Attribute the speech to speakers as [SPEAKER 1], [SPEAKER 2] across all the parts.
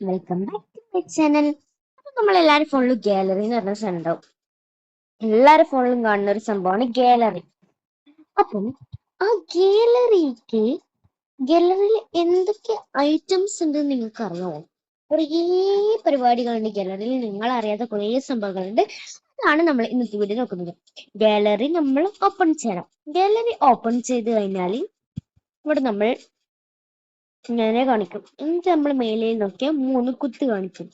[SPEAKER 1] Welcome back to my channel അപ്പൊ നമ്മൾ എല്ലാവരും ഫോണിലും ഗാലറി എന്ന് പറഞ്ഞ സാധനം ഉണ്ടാവും. എല്ലാരും ഫോണിലും കാണുന്ന ഒരു സംഭവമാണ് ഗാലറി അപ്പം ആ ഗാലറിക്ക് ഗാലറിയിൽ എന്തൊക്കെ ഐറ്റംസ് ഉണ്ട് നിങ്ങൾക്ക് അറിയാമോ കുറേ പരിപാടികളുണ്ട് ഗാലറിയിൽ നിങ്ങൾ അറിയാത്ത കുറേ സംഭവങ്ങളുണ്ട്. അതാണ് നമ്മൾ ഇന്നത്തെ വീഡിയോ നോക്കുന്നത്. ഗാലറി നമ്മൾ ഓപ്പൺ ചെയ്യണം. ഗാലറി ഓപ്പൺ ചെയ്ത് കഴിഞ്ഞാൽ ഇവിടെ നമ്മൾ ഇങ്ങനെ കാണിക്കും. എന്നിട്ട് നമ്മൾ മേലെ നോക്കിയാൽ മൂന്ന് കുത്ത് കാണിക്കും.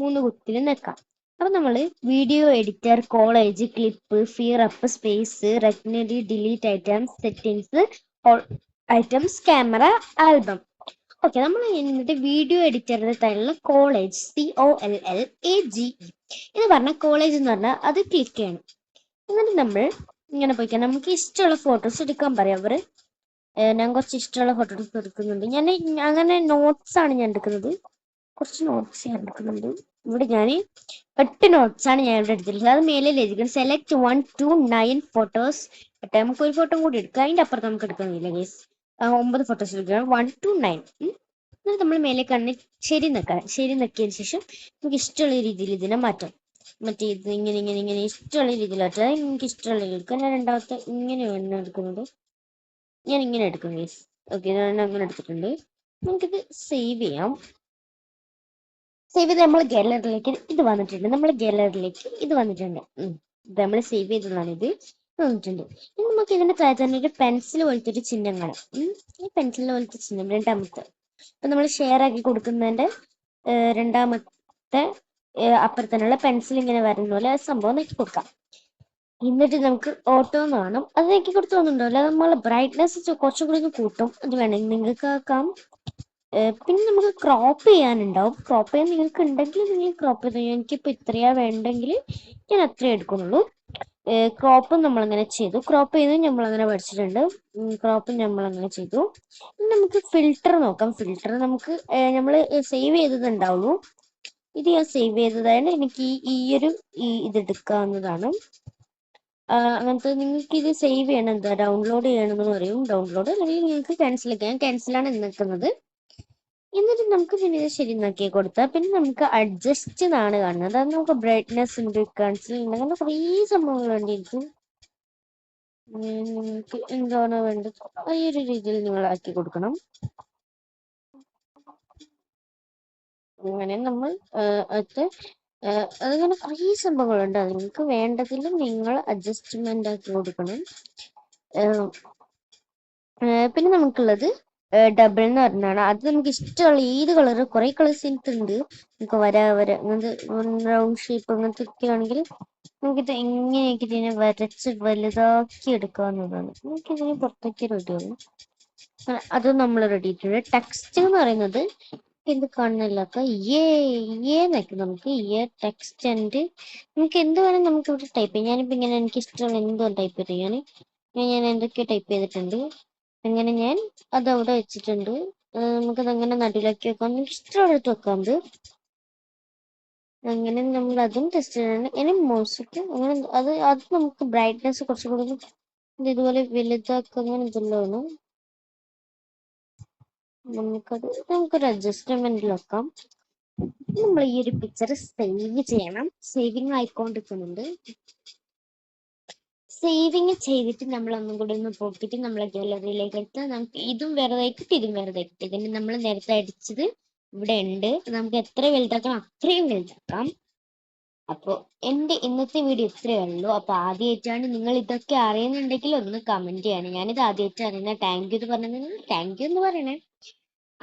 [SPEAKER 1] മൂന്ന് കുത്തിൽ നിൽക്കാം അപ്പൊ നമ്മൾ video editor collage clip free up space റെഗ്നറി delete items settings items camera album. Okay നമ്മൾ എന്നിട്ട് വീഡിയോ എഡിറ്ററിന്റെ തന്നെയുള്ള collage C O L L A G E എന്ന് പറഞ്ഞാൽ കോളേജ് എന്ന് പറഞ്ഞാൽ അത് ക്ലിക്ക് ചെയ്യണം. എന്നിട്ട് നമ്മൾ ഇങ്ങനെ പോയിക്കാൻ നമുക്ക് ഇഷ്ടമുള്ള ഫോട്ടോസ് എടുക്കാൻ പറയാം. അവർ ഞാൻ കുറച്ച് ഇഷ്ടമുള്ള ഫോട്ടോസ് എടുക്കുന്നുണ്ട്. ഞാൻ അങ്ങനെ നോട്ട്സ് ആണ് ഞാൻ എടുക്കുന്നത്. കുറച്ച് നോട്ട്സ് ഞാൻ എടുക്കുന്നുണ്ട്. ഇവിടെ ഞാൻ എട്ട് നോട്ട്സ് ആണ് ഞാൻ ഇവിടെ എടുത്തിട്ടുള്ളത്. അത് മേലെ എഴുതിക്കണം select one two nine photos എട്ട് നമുക്ക് ഒരു ഫോട്ടോ കൂടി എടുക്കാം. അതിന്റെ അപ്പുറത്ത് നമുക്ക് എടുക്കാൻ കഴിയില്ല ഗേസ് ഒമ്പത് ഫോട്ടോസ് എടുക്കണം വൺ ടു നയൻ എന്നിട്ട് നമ്മൾ മേലെ കണ്ണ് ശരി നിൽക്കാം ശരി നിൽക്കിയതിന് ശേഷം നമുക്ക് ഇഷ്ടമുള്ള രീതിയിൽ ഇതിനെ മാറ്റാം. മറ്റേ ഇത് ഇങ്ങനെ ഇങ്ങനെ ഇങ്ങനെ ഇഷ്ടമുള്ള രീതിയിൽ മാറ്റാം. എനിക്ക് ഇഷ്ടമുള്ള രീതിയിൽ ഞാൻ രണ്ടാമത്തെ ഇങ്ങനെയാണ് എടുക്കുന്നത്. ഞാൻ ഇങ്ങനെ എടുക്കും ഗേസ് ഓക്കെ ഞാൻ അങ്ങനെ എടുത്തിട്ടുണ്ട്. നമുക്കിത് സേവ് ചെയ്യാം. സേവ് ചെയ്ത് നമ്മൾ ഗാലറിയിലേക്ക് ഇത് വന്നിട്ടുണ്ട്. നമ്മൾ ഗാലറിയിലേക്ക് ഇത് വന്നിട്ടുണ്ട്. ഇത് നമ്മൾ സേവ് ചെയ്തതാണ് ഇത്. വന്നിട്ടുണ്ട്. ഇനി നമുക്ക് ഇതിന്റെ താഴെ തന്നെ ഒരു പെൻസിൽ പോലത്തെ ഒരു ചിഹ്നം കാണാം. ഈ പെൻസിൽ പോലത്തെ ചിഹ്നം രണ്ടാമത്തെ. അപ്പൊ നമ്മൾ ഷെയർ ആക്കി കൊടുക്കുന്നതിന്റെ രണ്ടാമത്തെ അപ്പുറത്തന്നെയുള്ള പെൻസിൽ ഇങ്ങനെ വരുന്ന പോലെ സംഭവം നോക്കി കൊടുക്കാം. എന്നിട്ട് നമുക്ക് ഓട്ടോ കാണാം. അത് എനിക്ക് കൊടുത്തു അല്ലാതെ നമ്മൾ ബ്രൈറ്റ്നെസ് കുറച്ചും കൂടി കൂട്ടും. അത് വേണമെങ്കിൽ നിങ്ങൾക്ക് ആക്കാം. പിന്നെ നമുക്ക് ക്രോപ്പ് ചെയ്യാനുണ്ടാവും. ക്രോപ്പ് ചെയ്യാൻ നിങ്ങൾക്ക് ഉണ്ടെങ്കിൽ നിങ്ങൾ ക്രോപ്പ് ചെയ്ത്. എനിക്കിപ്പോൾ ഇത്രയാ വേണ്ടെങ്കിൽ ഞാൻ അത്രേ എടുക്കുന്നുള്ളൂ. ക്രോപ്പ് നമ്മളങ്ങനെ ചെയ്തു. ക്രോപ്പ് ചെയ്ത് നമ്മളങ്ങനെ പഠിച്ചിട്ടുണ്ട്. ക്രോപ്പ് നമ്മളങ്ങനെ ചെയ്തു. നമുക്ക് ഫിൽറ്റർ നോക്കാം. ഫിൽറ്റർ നമുക്ക് നമ്മൾ സേവ് ചെയ്തതുണ്ടാവുള്ളൂ. ഇത് ഞാൻ സേവ് ചെയ്തതാണ് എനിക്ക് ഈ ഒരു ഈ ഇത് അങ്ങനത്തെ നിങ്ങൾക്ക് ഇത് സേവ് ചെയ്യണം. എന്താ ഡൗൺലോഡ് ചെയ്യണമെന്ന് പറയും. ഡൗൺലോഡ് അല്ലെങ്കിൽ നിങ്ങൾക്ക് ക്യാൻസൽ ചെയ്യാം. ക്യാൻസലാണ് നിൽക്കുന്നത് എന്നിട്ട് നമുക്ക് പിന്നെ ഇത് ശരി നോക്കി കൊടുത്താൽ പിന്നെ നമുക്ക് അഡ്ജസ്റ്റ് എന്നാണ് കാണുന്നത്. അത് നമുക്ക് ബ്രൈറ്റ്നെസ് ഉണ്ട് ക്യാൻസൽ ഉണ്ട് അങ്ങനെ കുറേ സംഭവങ്ങളുണ്ട് എനിക്ക് നിങ്ങൾക്ക് എന്താണ് വേണ്ടത് ഈ ഒരു രീതിയിൽ നിങ്ങൾ ആക്കി കൊടുക്കണം. അങ്ങനെ നമ്മൾ അത് അങ്ങനെ കുറേ സംഭവങ്ങളുണ്ട്. നിങ്ങൾക്ക് വേണ്ടതിൽ നിങ്ങൾ അഡ്ജസ്റ്റ്മെന്റ് ആക്കി കൊടുക്കണം. പിന്നെ നമുക്കുള്ളത് ഡബിൾ എന്ന് പറഞ്ഞാണ്. അത് നമുക്ക് ഇഷ്ടമുള്ള ഏത് കളർ കുറെ കളേഴ്സ് ഉണ്ട് നമുക്ക് വര വര അങ്ങനത്തെ റൗണ്ട് ഷേപ്പ് അങ്ങനത്തെ ഒക്കെ ആണെങ്കിൽ നമുക്കിത് എങ്ങനെയൊക്കെ ഇതിനെ വരച്ച് വലുതാക്കി എടുക്കാവുന്നതാണ് നമുക്ക് ഇതിനെ പുറത്തേക്ക് റെഡിയാവും അത് നമ്മൾ റെഡി ആയിട്ടുണ്ട്. ടെക്സ്റ്റ് എന്ന് പറയുന്നത് എന്ത് കാണുന്നില്ലാത്ത ഏ ഏ നമുക്ക് ഏ ടെക്സ്റ്റ് ആൻഡ് നമുക്ക് എന്ത് വേണം നമുക്ക് ഇവിടെ ടൈപ്പ് ചെയ്യാം. ഞാനിപ്പോൾ ഇങ്ങനെ എനിക്ക് ഇഷ്ടമുള്ള എന്തോ ടൈപ്പ് ചെയ്യാൻ ഞാൻ ഞാൻ എന്തൊക്കെ ടൈപ്പ് ചെയ്തിട്ടുണ്ട്. അങ്ങനെ ഞാൻ അത് അവിടെ വെച്ചിട്ടുണ്ട്. നമുക്കത് അങ്ങനെ നടുവിലാക്കി വെക്കാം. നമുക്ക് ഇഷ്ടമുള്ള വെക്കാം അത്. അങ്ങനെ നമ്മൾ അതും ടെസ്റ്റ് ചെയ്യണം. ഇനി മ്യൂസിക് അങ്ങനെ അത് അത് നമുക്ക് ബ്രൈറ്റ്നെസ് കുറച്ചുകൂടി കൂടി ഇതുപോലെ വലുതാക്കുന്ന ഇതുള്ളതാണ്. നമുക്കത് നമുക്കൊരു അഡ്ജസ്റ്റ്മെന്റിൽ വെക്കാം നമ്മൾ ഈ ഒരു പിക്ചർ സേവ് ചെയ്യണം. സേവിങ് ആയിക്കൊണ്ടിരിക്കുന്നുണ്ട്. സേവിങ് ചെയ്തിട്ട് നമ്മൾ ഒന്നും കൂടി ഒന്ന് പോക്കിട്ട് നമ്മളെ ഗാലറിയിലേക്ക് എടുത്താൽ നമുക്ക് ഇതും വെറുതെ കിട്ടി ഇതും വെറുതെ കിട്ടി ഇതിന് നമ്മൾ നേരത്തെ അടിച്ചത് ഇവിടെ ഉണ്ട്. നമുക്ക് എത്ര വലുതാക്കാം? അത്രയും വലുതാക്കാം. അപ്പോൾ എന്റെ ഇന്നത്തെ വീഡിയോ ഇത്രയേ ഉള്ളൂ. അപ്പോൾ ആദ്യമായിട്ടാണ് നിങ്ങൾ ഇതൊക്കെ അറിയുന്നുണ്ടെങ്കിൽ ഒന്ന് കമന്റ് ചെയ്യണം. ഞാനിത് ആദ്യമായിട്ട് അറിയുന്ന താങ്ക് യു എന്ന് പറഞ്ഞത്. താങ്ക് യു എന്ന് പറയണേ.